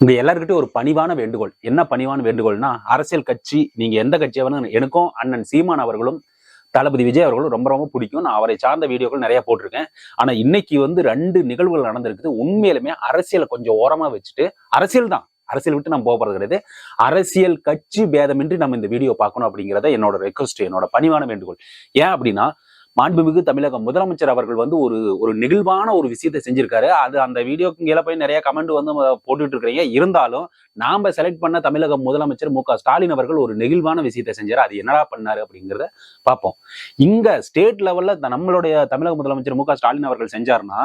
உங்க எல்லாருக்கிட்டும் ஒரு பணிவான வேண்டுகோள். என்ன பணிவான வேண்டுகோள்னா அரசியல் கட்சி நீங்க எந்த கட்சியா வேணும் எனக்கும் அண்ணன் சீமான் அவர்களும் தளபதி விஜய் அவர்களும் ரொம்ப ரொம்ப பிடிக்கும். நான் அவரை சார்ந்த வீடியோக்கள் நிறைய போட்டிருக்கேன். ஆனா இன்னைக்கு வந்து ரெண்டு நிகழ்வுகள் நடந்திருக்குது. உண்மையிலுமே அரசியலை கொஞ்சம் ஓரமா வச்சுட்டு அரசியல் தான். அரசியல் விட்டு நம்ம போகிறது கிடையாது. அரசியல் கட்சி பேதமின்றி நம்ம இந்த வீடியோ பார்க்கணும் அப்படிங்கிறத என்னோட ரெக்வஸ்ட் என்னோட பணிவான வேண்டுகோள். ஏன் அப்படின்னா மாண்புமிகு தமிழக முதலமைச்சர் அவர்கள் வந்து ஒரு ஒரு நெகிழ்வான ஒரு விஷயத்தை செஞ்சிருக்காரு. அது அந்த வீடியோக்கு கீழே போய் நிறைய கமெண்ட் வந்து போட்டுட்டு இருக்கிறீங்க இருந்தாலும் நாம செலக்ட் பண்ண தமிழக முதலமைச்சர் மு ஸ்டாலின் அவர்கள் ஒரு நெகிழ்வான விஷயத்தை செஞ்சாரு. அது என்னடா பண்ணாரு அப்படிங்கிறத பார்ப்போம். இங்க ஸ்டேட் லெவல்ல நம்மளுடைய தமிழக முதலமைச்சர் மு ஸ்டாலின் அவர்கள் செஞ்சாருன்னா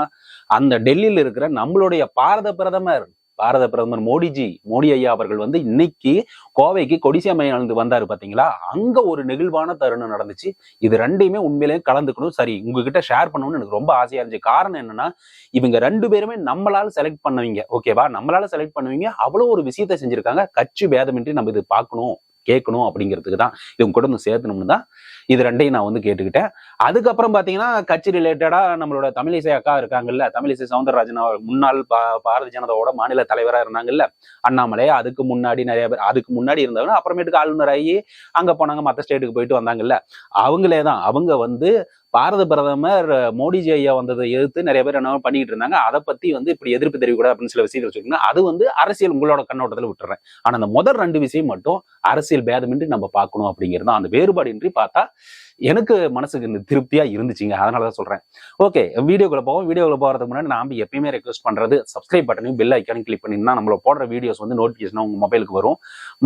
அந்த டெல்லியில் இருக்கிற நம்மளுடைய பாரத பிரதமர் பாரத பிரதமர் மோடிஜி மோடி ஐயா அவர்கள் வந்து இன்னைக்கு கோவைக்கு கொடிசியம்மையானது வந்தாரு பாத்தீங்களா? அங்க ஒரு நெகிழ்வான தருணம் நடந்துச்சு. இது ரெண்டையுமே உண்மையிலேயே கலந்துக்கணும். சரி உங்ககிட்ட ஷேர் பண்ணணும்னு எனக்கு ரொம்ப ஆசையா இருந்துச்சு. காரணம் என்னன்னா இவங்க ரெண்டு பேருமே நம்மளால செலக்ட் பண்ணுவீங்க. ஓகேவா நம்மளால செலக்ட் பண்ணுவீங்க. அவ்வளவு ஒரு விஷயத்த செஞ்சிருக்காங்க. கட்சி பேதமின்றி நம்ம இது பார்க்கணும். கேட்கணும் அப்படிங்கிறதுக்கு தான் இவங்க கூட வந்து சேர்த்தணும்னு தான் இது ரெண்டையும் நான் வந்து கேட்டுக்கிட்டேன். அதுக்கப்புறம் பார்த்தீங்கன்னா கட்சி ரிலேட்டடாக நம்மளோட தமிழிசை அக்கா இருக்காங்கல்ல தமிழிசை சவுந்தரராஜன் அவர் முன்னாள் பா பாரதிய ஜனதாவோட மாநில தலைவராக இருந்தாங்கல்ல அண்ணாமலை அதுக்கு முன்னாடி நிறைய பேர் அதுக்கு முன்னாடி இருந்தவங்க அப்புறமேட்டுக்கு ஆளுநர் ஆகி அங்கே போனாங்க மற்ற ஸ்டேட்டுக்கு போயிட்டு வந்தாங்கல்ல. அவங்களே தான் அவங்க வந்து பாரத பிரதமர் மோடிஜி ஐயா வந்ததை எதிர்த்து நிறைய பேர் என்ன பண்ணிட்டு இருந்தாங்க. அதை பத்தி வந்து இப்படி எதிர்ப்பு தெரிவிக்கூடாது அப்படின்னு சில விஷயங்கள் வச்சுக்கோங்க அது வந்து அரசியல் உங்களோட கண்ணோட்டத்தில் விட்டுறேன். ஆனா அந்த முதல் ரெண்டு விஷயம் மட்டும் அரசியல் பேதமின்றி நம்ம பார்க்கணும் அப்படிங்கிறது தான் அந்த வேறுபாடின்றி பார்த்தா எனக்கு மனசுக்கு இந்த திருப்தியா இருந்துச்சுங்க. அதனாலதான் சொல்றேன். ஓகே வீடியோக்குள்ள போவோம். வீடியோக்குள்ள போறதுக்கு முன்னாடி நாம எப்பயுமே ரெக்வஸ்ட் பண்றது சப்ஸ்கிரைப் பட்டனையும் பெல் ஐக்கானும் கிளிக் பண்ணிங்கன்னா நம்மள போடுற வீடியோஸ் வந்து நோட்டிஃபிகேஷன் உங்க மொபைலுக்கு வரும்.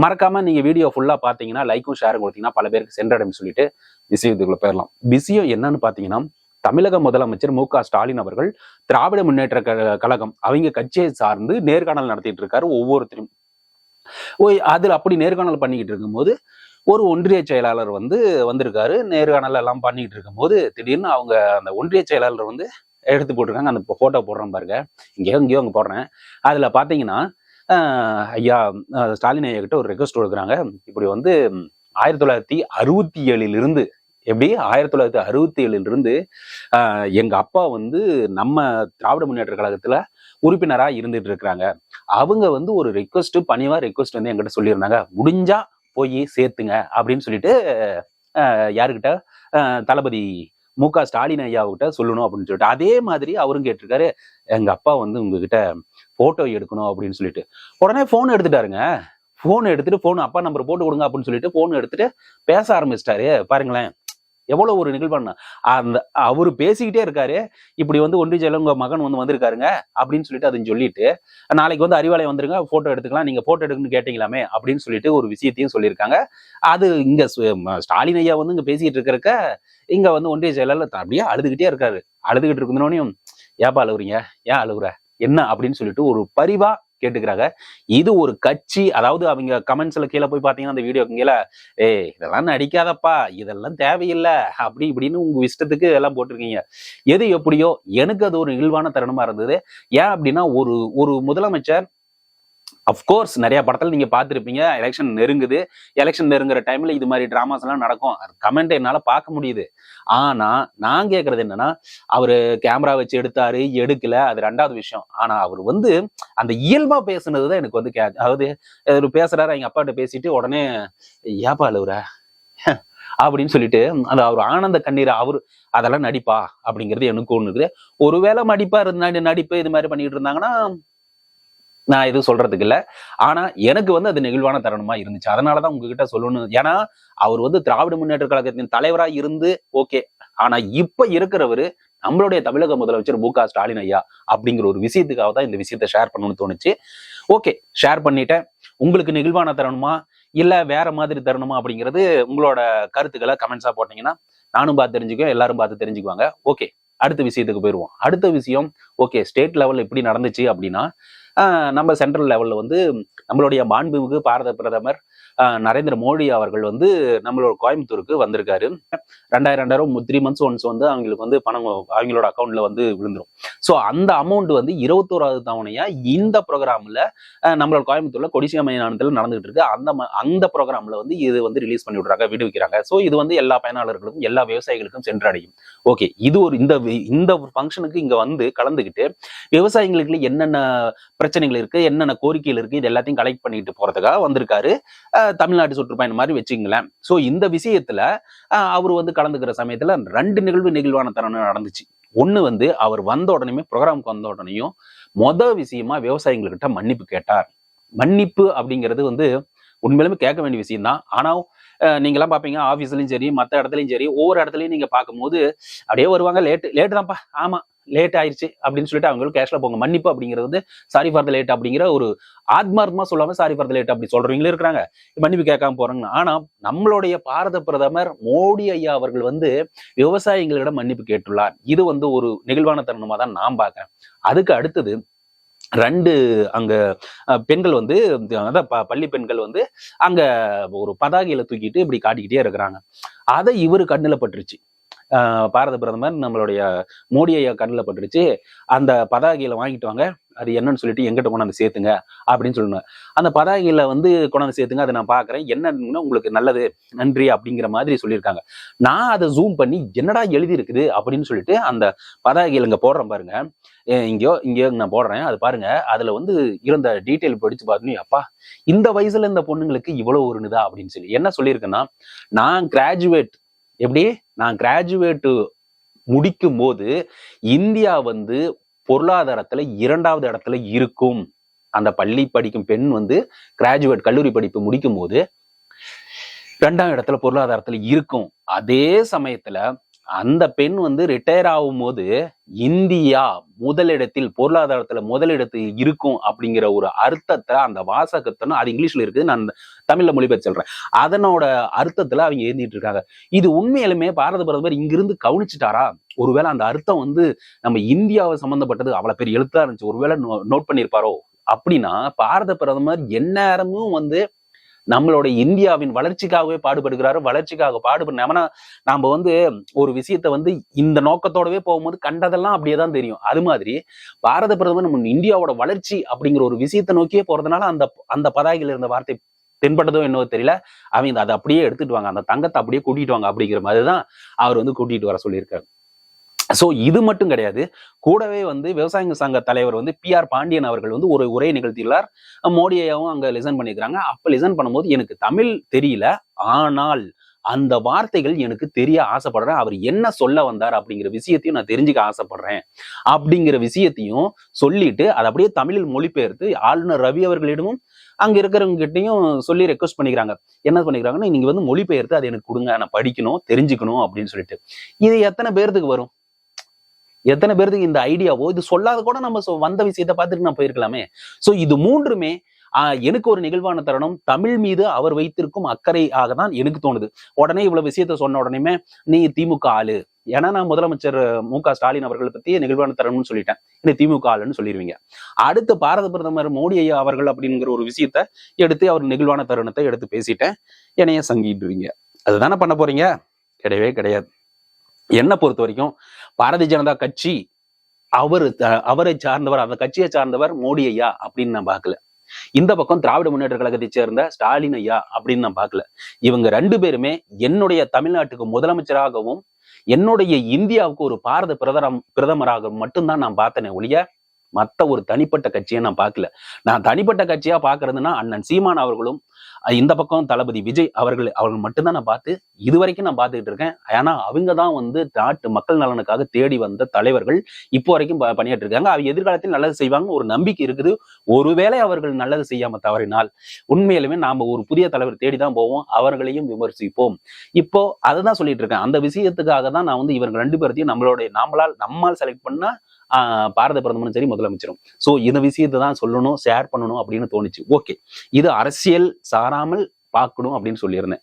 மறக்காம நீங்க வீடியோ ஃபுல்லா பாத்தீங்கன்னா லைக்கும் ஷேரும் கொடுத்தீங்கன்னா பல பேருக்கு சென்றடையும் சொல்லிட்டு விஷயத்துக்குள்ள போயிடலாம். விஷயம் என்னன்னு பாத்தீங்கன்னா தமிழக முதலமைச்சர் மு க ஸ்டாலின் அவர்கள் திராவிட முன்னேற்ற கழகம் அவங்க கட்சியை சார்ந்து நேர்காணல் நடத்திட்டு இருக்காரு ஒவ்வொருத்தரும். ஓய் அதில் அப்படி நேர்காணல் பண்ணிக்கிட்டு இருக்கும்போது ஒரு ஒன்றிய செயலாளர் வந்து வந்திருக்காரு. நேர்காணல் எல்லாம் பண்ணிக்கிட்டு இருக்கும்போது திடீர்னு அவங்க அந்த ஒன்றிய செயலாளர் வந்து எடுத்து போட்டிருக்காங்க. அந்த ஃபோட்டோ போடுறேன் பாருங்க. இங்கேயோ இங்கேயோ அங்கே போடுறேன். அதில் பார்த்தீங்கன்னா ஐயா ஸ்டாலின் ஐயா கிட்ட ஒரு ரெக்வஸ்ட் கொடுக்குறாங்க. இப்படி வந்து ஆயிரத்தி தொள்ளாயிரத்தி அறுபத்தி ஏழிலிருந்து எப்படி? ஆயிரத்தி தொள்ளாயிரத்தி அறுபத்தி ஏழுல இருந்து அப்பா வந்து நம்ம திராவிட முன்னேற்ற கழகத்தில் உறுப்பினராக இருந்துட்டு இருக்கிறாங்க. அவங்க வந்து ஒரு ரெக்வஸ்ட் பணிவா ரெக்வஸ்ட் வந்து எங்கிட்ட சொல்லியிருந்தாங்க. முடிஞ்சா போய் சேர்த்துங்க அப்படின்னு சொல்லிட்டு யாருக்கிட்ட தளபதி மு க ஸ்டாலின் ஐயாவுக்கிட்ட சொல்லணும் அப்படின்னு சொல்லிட்டு. அதே மாதிரி அவரும் கேட்டிருக்காரு எங்க அப்பா வந்து உங்ககிட்ட போட்டோ எடுக்கணும் அப்படின்னு சொல்லிட்டு. உடனே போன் எடுத்துட்டாருங்க. போன் எடுத்துட்டு போன் அப்பா நம்பர் போட்டு கொடுங்க அப்படின்னு சொல்லிட்டு போன் எடுத்துட்டு பேச ஆரம்பிச்சிட்டாரு. பாருங்களேன். எவ்வளோ ஒரு நிகழ்வான அந்த அவர் பேசிக்கிட்டே இருக்காரு. இப்படி வந்து ஒன்றிய செயல உங்கள் மகன் வந்து வந்திருக்காருங்க அப்படின்னு சொல்லிட்டு அதை சொல்லிட்டு நாளைக்கு வந்து அறிவாலயம் வந்துருங்க ஃபோட்டோ எடுத்துக்கலாம் நீங்கள் ஃபோட்டோ எடுக்கணும்னு கேட்டீங்களாமே அப்படின்னு சொல்லிட்டு ஒரு விஷயத்தையும் சொல்லியிருக்காங்க. அது இங்கே ஸ்டாலின் ஐயா வந்து இங்கே பேசிக்கிட்டு இருக்கிறக்க இங்கே வந்து ஒன்றிய செயலாளர் அப்படியே அழுதுகிட்டே இருக்காரு. அழுதுகிட்டு இருக்கணும்னு ஏப்பா அழுகுறீங்க ஏன் அழுகுற என்ன? அப்படின்னு சொல்லிட்டு ஒரு பரிவா கேட்டுக்கிறாங்க. இது ஒரு கட்சி அதாவது அவங்க கமெண்ட்ஸ்ல கீழே போய் பார்த்தீங்கன்னா அந்த வீடியோ கீழே ஏ இதெல்லாம் நடிக்காதப்பா இதெல்லாம் தேவையில்லை அப்படி இப்படின்னு உங்க இஷ்டத்துக்கு எல்லாம் போட்டிருக்கீங்க. எது எப்படியோ எனக்கு அது ஒரு இழிவான தருணமா இருந்தது. ஏன் அப்படின்னா ஒரு ஒரு முதலமைச்சர் அஃப்கோர்ஸ் நிறைய படத்தில் நீங்கள் பார்த்துருப்பீங்க. எலெக்ஷன் நெருங்குது. எலெக்ஷன் நெருங்குற டைமில் இது மாதிரி ட்ராமாஸ் எல்லாம் நடக்கும். அது கமெண்ட் என்னால் பார்க்க முடியுது. ஆனால் நான் கேட்குறது என்னன்னா அவர் கேமரா வச்சு எடுத்தாரு எடுக்கல. அது ரெண்டாவது விஷயம். ஆனால் அவர் வந்து அந்த இயல்பாக பேசுனது தான் எனக்கு வந்து கே அதாவது அவர் பேசுறாரு எங்கள் அப்பாட்ட பேசிட்டு உடனே ஏப்பா அழுவுற? அப்படின்னு சொல்லிட்டு அது அவர் ஆனந்த கண்ணீர் அவர் அதெல்லாம் நடிப்பா? அப்படிங்கிறது எனக்கு ஒண்ணுது ஒருவேளை நடிப்பா இருந்தா நடிப்பு இது மாதிரி பண்ணிட்டு இருந்தாங்கன்னா நான் எதுவும் சொல்றதுக்கு இல்லை. ஆனா எனக்கு வந்து அது நெகிழ்வான தருணமா இருந்துச்சு. அதனாலதான் உங்ககிட்ட சொல்லணும் ஏன்னா அவர் வந்து திராவிட முன்னேற்ற கழகத்தின் தலைவரா இருந்து ஓகே. ஆனா இப்ப இருக்கிறவரு நம்மளுடைய தமிழக முதலமைச்சர் மு க ஸ்டாலின் ஐயா அப்படிங்கிற ஒரு விஷயத்துக்காக தான் இந்த விஷயத்த ஷேர் பண்ணணும்னு தோணுச்சு. ஓகே ஷேர் பண்ணிட்டேன். உங்களுக்கு நெகிழ்வான தருணமா? இல்ல வேற மாதிரி தருணமா அப்படிங்கிறது உங்களோட கருத்துக்களை கமெண்ட்ஸா போட்டீங்கன்னா நானும் பார்த்து தெரிஞ்சுக்குவேன் எல்லாரும் பார்த்து தெரிஞ்சுக்குவாங்க. ஓகே அடுத்த விஷயத்துக்கு போயிடுவோம். அடுத்த விஷயம் ஓகே ஸ்டேட் லெவலில் எப்படி நடந்துச்சு அப்படின்னா நம்ம சென்ட்ரல் லெவல்ல வந்து நம்மளுடைய மாண்புமிகு பாரத பிரதமர் நரேந்திர மோடி அவர்கள் வந்து நம்மளோட கோயம்புத்தூருக்கு வந்திருக்காரு. ரெண்டாயிரம் ரெண்டாயிரம் த்ரீ மந்த்ஸ் ஒன்ஸ் வந்து அவங்களுக்கு வந்து பணம் அவங்களோட அக்கௌண்ட்ல வந்து விழுந்துரும். ஸோ அந்த அமௌண்ட் வந்து இருபத்தோராவது தவணையா இந்த ப்ரோக்ராம்ல நம்மளோட கோயம்புத்தூர்ல கொடிசிய மைதானத்தில் நடந்துகிட்டு இருக்கு. அந்த அந்த ப்ரோக்ராம்ல வந்து இது வந்து ரிலீஸ் பண்ணி விடுறாங்க விடுவிக்கிறாங்க. ஸோ இது வந்து எல்லா பயனாளர்களுக்கும் எல்லா விவசாயிகளுக்கும் சென்றடையும். ஓகே இது ஒரு இந்த இந்த ஃபங்க்ஷனுக்கு இங்க வந்து கலந்துகிட்டு விவசாயிகளுக்கு என்னென்ன பிரச்சனைகள் இருக்கு என்னென்ன கோரிக்கைகள் இருக்கு இது எல்லாத்தையும் கலெக்ட் பண்ணிட்டு போறதுக்காக வந்திருக்காரு. தமிழ்நாட்டு சுற்றுப்பயணம் மாதிரி வச்சுங்களேன் ஸோ இந்த விஷயத்துல அவர் வந்து கலந்துக்கிற சமயத்துல ரெண்டு நிகழ்வு நெகிழ்வான தருணம் நடந்துச்சு. ஒன்று வந்து அவர் வந்த உடனே ப்ரோக்ராமுக்கு வந்த உடனேயும் மொத விஷயமா விவசாயிகள்கிட்ட மன்னிப்பு கேட்டார். மன்னிப்பு அப்படிங்கிறது வந்து உண்மையிலுமே கேட்க வேண்டிய விஷயம் தான் ஆனா அஹ் நீங்கெல்லாம் பாப்பீங்க ஆபீஸ்லயும் சரி மத்த இடத்துலயும் சரி ஒவ்வொரு இடத்துலயும் நீங்க பார்க்கும்போது அப்படியே வருவாங்க லேட் லேட் தான்ப்பா ஆமா லேட் ஆயிடுச்சு அப்படின்னு சொல்லிட்டு அவங்களுக்கு கேஷ்ல போங்க. மன்னிப்பு அப்படிங்கிறது வந்து சாரி ஃபார் த லேட் அப்படிங்கிற ஒரு ஆத்மார்த்தமா சொல்லாம சாரி ஃபார் த லேட் அப்படி சொல்றவங்களும் இருக்கிறாங்க. மன்னிப்பு கேட்காம போறாங்க. ஆனா நம்மளுடைய பாரத பிரதமர் மோடி ஐயா அவர்கள் வந்து விவசாயிகளிடம் மன்னிப்பு கேட்டுள்ளார். இது வந்து ஒரு நெகிழ்வான தருணமா தான் நான் பார்க்கிறேன். அதுக்கு அடுத்தது ரெண்டு அங்க பெண்கள் வந்து அதான் ப- பள்ளி பெண்கள் வந்து அங்க ஒரு பதாகையில தூக்கிட்டு இப்படி காட்டிக்கிட்டே இருக்கிறாங்க. அதை இவரு கண்ணுல பட்டுருச்சு. பாரத பிரதமர் நம்மளுடைய மோடியை கண்ணில் பட்டுருச்சு அந்த பதாகையில வாங்கிட்டு வாங்க. அது என்னன்னு சொல்லிட்டு எங்கிட்ட கொண்டாந்து சேர்த்துங்க அப்படின்னு சொல்லணும். அந்த பதாகையில வந்து கொண்டாந்து சேர்த்துங்க. அதை நான் பாக்குறேன். என்னன்னு உங்களுக்கு நல்லது நன்றி அப்படிங்கிற மாதிரி சொல்லியிருக்காங்க. நான் அதை ஜூம் பண்ணி என்னடா எழுதி இருக்குது அப்படின்னு சொல்லிட்டு அந்த பதாகையில இங்க போடுறேன் பாருங்க. இங்கேயோ இங்கேயோ நான் போடுறேன். அது பாருங்க. அதுல வந்து இருந்த டீட்டெயில் படிச்சு பார்த்தோம் அப்பா இந்த வயசுல இந்த பொண்ணுங்களுக்கு இவ்வளவு ஒரு இதா அப்படின்னு சொல்லி. என்ன சொல்லியிருக்கேன்னா நான் கிராஜுவேட் எப்படி? நான் கிராஜுவேட்டு முடிக்கும் போது இந்தியா வந்து பொருளாதாரத்துல இரண்டாவது இடத்துல இருக்கும். அந்த பள்ளி படிக்கும் பெண் வந்து கிராஜுவேட் கல்லூரி படிப்பு முடிக்கும் போது ரெண்டாம் இடத்துல பொருளாதாரத்துல இருக்கும். அதே சமயத்துல அந்த பெண் வந்து ரிட்டையர் ஆகும் போது இந்தியா முதலிடத்தில் பொருளாதாரத்துல முதலிடத்தில் இருக்கும் அப்படிங்கிற ஒரு அர்த்தத்தை அந்த வாசகத்தனும் அது இங்கிலீஷ்ல இருக்குது நான் தமிழ்ல மொழிபெயர்த்து சொல்றேன். அதனோட அர்த்தத்துல அவங்க எழுதிட்டு இருக்காங்க. இது உண்மையிலுமே பாரத பிரதமர் இங்கிருந்து கவனிச்சுட்டாரா? ஒருவேளை அந்த அர்த்தம் வந்து நம்ம இந்தியாவை சம்பந்தப்பட்டது அவ்வளவு பெரிய எழுத்தா இருந்துச்சு. ஒருவேளை நோட் பண்ணியிருப்பாரோ அப்படின்னா பாரத பிரதமர் எந்நேரமும் வந்து நம்மளோட இந்தியாவின் வளர்ச்சிக்காகவே பாடுபடுகிறாரு வளர்ச்சிக்காக பாடுபடு நம்ம வந்து ஒரு விஷயத்த வந்து இந்த நோக்கத்தோடவே போகும்போது கண்டதெல்லாம் அப்படியே தான் தெரியும். அது மாதிரி பாரத பிரதமர் நம்ம இந்தியாவோட வளர்ச்சி அப்படிங்கிற ஒரு விஷயத்தை நோக்கியே போறதுனால அந்த அந்த பதாகையில் இருந்த வார்த்தை தென்பட்டதோ என்னவோ தெரியல. அவங்க அதை அப்படியே எடுத்துட்டு வாங்க. அந்த தங்கத்தை அப்படியே கூட்டிட்டு வாங்க அப்படிங்கிற மாதிரி தான் அவர் வந்து கூட்டிட்டு வர சொல்லியிருக்காரு. ஸோ இது மட்டும் கிடையாது. கூடவே வந்து விவசாயிங்க சங்க தலைவர் வந்து பி ஆர் பாண்டியன் அவர்கள் வந்து ஒரு உரை நிகழ்த்தியுள்ளார். மோடியாவும் அங்கே லிசன் பண்ணியிருக்கிறாங்க. அப்போ லிசன் பண்ணும்போது எனக்கு தமிழ் தெரியல. ஆனால் அந்த வார்த்தைகள் எனக்கு தெரிய ஆசைப்படுறேன். அவர் என்ன சொல்ல வந்தார் அப்படிங்கிற விஷயத்தையும் நான் தெரிஞ்சுக்க ஆசைப்படுறேன். அப்படிங்கிற விஷயத்தையும் சொல்லிட்டு அதை அப்படியே தமிழில் மொழிபெயர்த்து ஆளுநர் ரவி அவர்களிடமும் அங்க இருக்கிறவங்க கிட்டையும் சொல்லி ரெக்வஸ்ட் பண்ணிக்கிறாங்க. என்ன பண்ணிக்கிறாங்கன்னா நீங்க வந்து மொழிபெயர்த்து அதை எனக்கு கொடுங்க. நான் படிக்கணும் தெரிஞ்சுக்கணும் அப்படின்னு சொல்லிட்டு. இது எத்தனை பேர்த்துக்கு வரும்? எத்தனை பேருக்கு இந்த ஐடியாவோ இது சொல்லாத கூட நம்ம வந்த விஷயத்தை பார்த்துட்டு நான் போயிருக்கலாமே. சோ இது மூன்றுமே ஆஹ் எனக்கு ஒரு நிகழ்வான தருணம் தமிழ் மீது அவர் வைத்திருக்கும் அக்கறையாக தான் எனக்கு தோணுது. உடனே இவ்வளவு விஷயத்த சொன்ன உடனே நீ திமுக ஆளு. ஏன்னா நான் முதலமைச்சர் மு க ஸ்டாலின் அவர்களை பத்தி நிகழ்வான தருணம்னு சொல்லிட்டேன். நீ திமுக ஆளுன்னு சொல்லிடுவீங்க அடுத்து பாரத பிரதமர் மோடி ஐயா அவர்கள் அப்படிங்கிற ஒரு விஷயத்த எடுத்து அவர் நிகழ்வான தருணத்தை எடுத்து பேசிட்டேன். என்னைய சங்கிடுவீங்க அதுதானே பண்ண போறீங்க? கிடையவே கிடையாது. என்னை பொறுத்த வரைக்கும் பாரதிய ஜனதா கட்சி அவர் அவரை சார்ந்தவர் அந்த கட்சியை சார்ந்தவர் மோடி ஐயா அப்படின்னு நான் பார்க்கல. இந்த பக்கம் திராவிட முன்னேற்ற கழகத்தை சேர்ந்த ஸ்டாலின் ஐயா அப்படின்னு நான் பார்க்கல. இவங்க ரெண்டு பேருமே என்னுடைய தமிழ்நாட்டுக்கு முதலமைச்சராகவும் என்னுடைய இந்தியாவுக்கு ஒரு பாரத பிரதம பிரதமராக மட்டும்தான் நான் பார்த்தேனே ஒழிய மத்த ஒரு தனிப்பட்ட கட்சியை நான் பார்க்கல. நான் தனிப்பட்ட கட்சியா பார்க்கறதுன்னா அண்ணன் சீமான் அவர்களும் இந்த பக்கம் தளபதி விஜய் அவர்கள் அவர்கள் மட்டும்தான் நான் பார்த்து இது வரைக்கும் நான் பார்த்துக்கிட்டு இருக்கேன். ஏன்னா அவங்க தான் வந்து நாட்டு மக்கள் நலனுக்காக தேடி வந்த தலைவர்கள் இப்போ வரைக்கும் ப- பணியாற்றி இருக்காங்க. அவங்க எதிர்காலத்தில் நல்லது செய்வாங்க ஒரு நம்பிக்கை இருக்குது. ஒருவேளை அவர்கள் நல்லது செய்யாம தவறினால் உண்மையிலுமே நாம ஒரு புதிய தலைவர் தேடி தான் போவோம். அவர்களையும் விமர்சிப்போம். இப்போ அதை தான் சொல்லிட்டு இருக்கேன். அந்த விஷயத்துக்காக தான் நான் வந்து இவங்க ரெண்டு பேர்த்தையும் நம்மளுடைய நம்மளால் நம்மால் செலக்ட் பண்ணா பாரத பிரதமரும் சரி முதலமைச்சரும். சோ இந்த விஷயத்தை தான் சொல்லணும் ஷேர் பண்ணணும் அப்படின்னு தோணுச்சு. ஓகே இது அரசியல் சாராமல் பார்க்கணும் அப்படின்னு சொல்லியிருந்தேன்.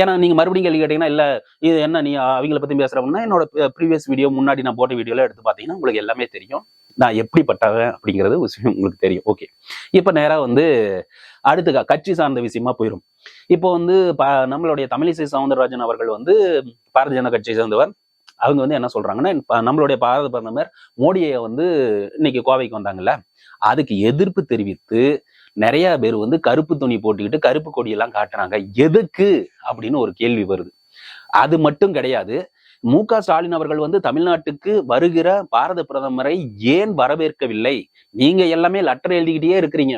ஏன்னா நீங்க மறுபடியும் கேள்வி கேட்டீங்கன்னா இல்ல இது என்ன நீ அவங்கள பத்தி பேசுறோம்னா என்னோட ப்ரீவியஸ் வீடியோ முன்னாடி நான் போட்ட வீடியோல எடுத்து பார்த்தீங்கன்னா உங்களுக்கு எல்லாமே தெரியும். நான் எப்படிப்பட்டவன் அப்படிங்கிறது விஷயம் உங்களுக்கு தெரியும். ஓகே இப்போ நேரா வந்து அடுத்து கட்சி சார்ந்த விஷயமா போயிடும் இப்போ வந்து ப- நம்மளுடைய தமிழிசை சவுந்தரராஜன் அவர்கள் வந்து பாரதிய ஜனதா கட்சியை சேர்ந்தவர். அவங்க வந்து என்ன சொல்றாங்கன்னா நம்மளுடைய பாரத பிரதமர் மோடியை வந்து இன்னைக்கு கோவைக்கு வந்தாங்கல்ல அதுக்கு எதிர்ப்பு தெரிவித்து நிறைய பேர் வந்து கருப்பு துணி போட்டுக்கிட்டு கருப்பு கொடியெல்லாம் காட்டுறாங்க. எதுக்கு? அப்படின்னு ஒரு கேள்வி வருது. அது மட்டும் கிடையாது. மு க ஸ்டாலின் அவர்கள் வந்து தமிழ்நாட்டுக்கு வருகிற பாரத பிரதமரை ஏன் வரவேற்கவில்லை? நீங்க எல்லாமே லெட்டர் எழுதிக்கிட்டே இருக்கிறீங்க.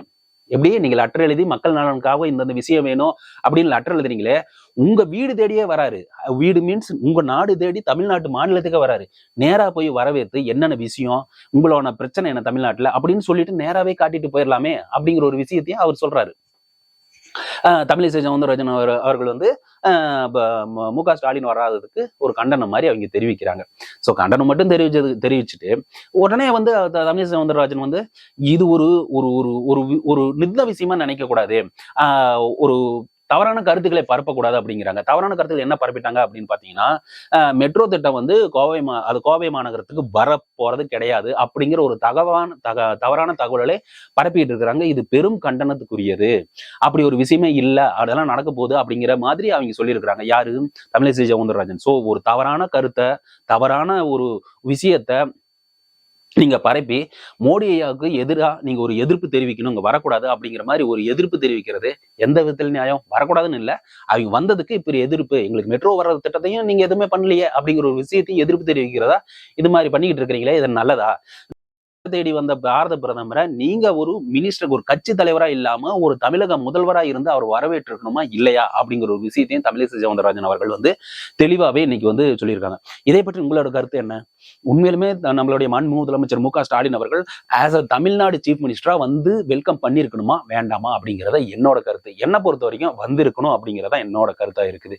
எப்படி? நீங்க லெட்டர் எழுதி மக்கள் நலனுக்காக இந்தந்த விஷயம் வேணும் அப்படின்னு லெட்டர் எழுதுறீங்களே உங்க வீடு தேடியே வராரு. வீடு மீன்ஸ் உங்க நாடு தேடி தமிழ்நாட்டு மாநிலத்துக்கு வராரு. நேரா போய் வரவேற்று என்னென்ன விஷயம் உங்களோட பிரச்சனை என்ன தமிழ்நாட்டுல அப்படின்னு சொல்லிட்டு நேராவே காட்டிட்டு போயிடலாமே அப்படிங்கிற ஒரு விஷயத்தையும் அவர் சொல்றாரு. தமிழிசை சவுந்தரராஜன் அவர் அவர்கள் வந்து ஆஹ் மு- க ஸ்டாலின் வராததுக்கு ஒரு கண்டனம் மாதிரி அவங்க தெரிவிக்கிறாங்க. ஸோ கண்டனம் மட்டும் தெரிவிச்சது தெரிவிச்சுட்டு உடனே வந்து தமிழிசை சவுந்தரராஜன் வந்து இது ஒரு ஒரு ஒரு ஒரு ஒரு நித்த விஷயமா நினைக்க கூடாது ஆஹ் ஒரு தவறான கருத்துக்களை பரப்பக்கூடாது அப்படிங்கிறாங்க. தவறான கருத்துக்கள் என்ன பரப்பிட்டாங்க அப்படின்னு பார்த்தீங்கன்னா மெட்ரோ திட்டம் வந்து கோவை மா அது கோவை மாநகரத்துக்கு வர போறது கிடையாது அப்படிங்கிற ஒரு தகவான தக தவறான தகவல்களை பரப்பிட்டு இருக்கிறாங்க. இது பெரும் கண்டனத்துக்குரியது. அப்படி ஒரு விஷயமே இல்லை. அதெல்லாம் நடக்க போகுது அப்படிங்கிற மாதிரி அவங்க சொல்லியிருக்கிறாங்க. யாரு? தமிழிசை சவுந்தரராஜன். ஸோ ஒரு தவறான கருத்தை தவறான ஒரு விஷயத்த நீங்க பரப்பி மோடி ஐயாவுக்கு எதிராக நீங்க ஒரு எதிர்ப்பு தெரிவிக்கணும் இங்க வரக்கூடாது அப்படிங்கிற மாதிரி ஒரு எதிர்ப்பு தெரிவிக்கிறது எந்த விதத்தில் நியாயம். வரக்கூடாதுன்னு இல்லை. அவங்க வந்ததுக்கு இப்ப எதிர்ப்பு. எங்களுக்கு மெட்ரோ வர்ற திட்டத்தையும் நீங்க எதுவுமே பண்ணலையே அப்படிங்கிற ஒரு விஷயத்தையும் எதிர்ப்பு தெரிவிக்கிறதா இது மாதிரி பண்ணிக்கிட்டு இருக்கிறீங்களே இது நல்லதா? தேடி வந்த பாரத பிரதமரை நீங்க ஒரு மினிஸ்டர் ஒரு கட்சி தலைவரா இல்லாம ஒரு தமிழக முதல்வரா இருந்து அவர் வரவேற்றிருக்கணுமா இல்லையா அப்படிங்கிற ஒரு விஷயத்தையும் தமிழிசை சவுந்தரராஜன் அவர்கள் வந்து தெளிவாவே இன்னைக்கு வந்து சொல்லியிருக்காங்க. இதை பற்றி உங்களோட கருத்து என்ன? உண்மையிலுமே நம்மளுடைய மாண்பு முதலமைச்சர் மு க ஸ்டாலின் அவர்கள் ஆஸ் அ தமிழ்நாடு சீஃப் மினிஸ்டரா வந்து வெல்கம் பண்ணியிருக்கணுமா வேண்டாமா அப்படிங்கிறத என்னோட கருத்து. என்னை பொறுத்த வரைக்கும் வந்திருக்கணும் அப்படிங்கிறத என்னோட கருத்தா இருக்குது.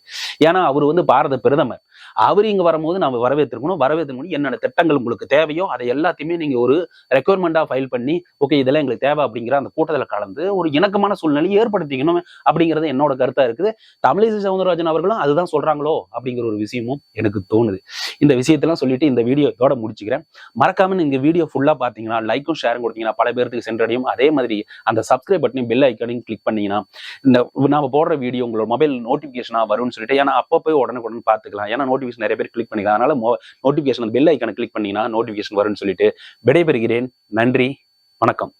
ஏன்னா அவர் வந்து பாரத பிரதமர். அவர் இங்க வரும்போது நம்ம வரவேற்றிருக்கணும். வரவேற்றுக்கணும் என்னென்ன திட்டங்கள் உங்களுக்கு தேவையோ அதை எல்லாத்தையுமே நீங்க ஒரு ரெக்குவயர்மெண்டா ஃபைல் பண்ணி ஓகே இதெல்லாம் எங்களுக்கு தேவை அப்படிங்கிற அந்த கூட்டத்தில் கலந்து ஒரு இணக்கமான சூழ்நிலையை ஏற்படுத்திக்கணும் அப்படிங்கிறது என்னோட கருத்தா இருக்குது. தமிழிசை சவுந்தரராஜன் அவர்களும் அதுதான் சொல்றாங்களோ அப்படிங்கிற ஒரு விஷயமும் எனக்கு தோணுது. இந்த விஷயத்தெல்லாம் சொல்லிட்டு இந்த வீடியோ இதோட முடிச்சுக்கிறேன். மறக்காம நீங்க வீடியோ ஃபுல்லா பாத்தீங்கன்னா லைக்கும் ஷேரும் கொடுத்தீங்கன்னா பல பேருக்கு சென்றடையும். அதே மாதிரி அந்த சப்ஸ்கிரைப் பட்டனையும் பெல் ஐக்கனையும் கிளிக் பண்ணீங்கன்னா இந்த நாம போடுற வீடியோ உங்களோட மொபைல் நோட்டிபிகேஷனா வரும்னு சொல்லிட்டு ஏன்னா அப்போ போய் உடனே உடனே பார்த்துக்கலாம் ஏன்னா நோட்டிபிகேஷன் நிறைய பேர் கிளிக் பண்ணிக்கலாம். அதனால நோட்டிபிகேஷன் பெல் ஐக்கனை கிளிக் பண்ணீங்கன்னா நோட்டிபிகேஷன் வரும்னு சொல்லிட்டு விடைபெறுகிறேன். நன்றி வணக்கம்.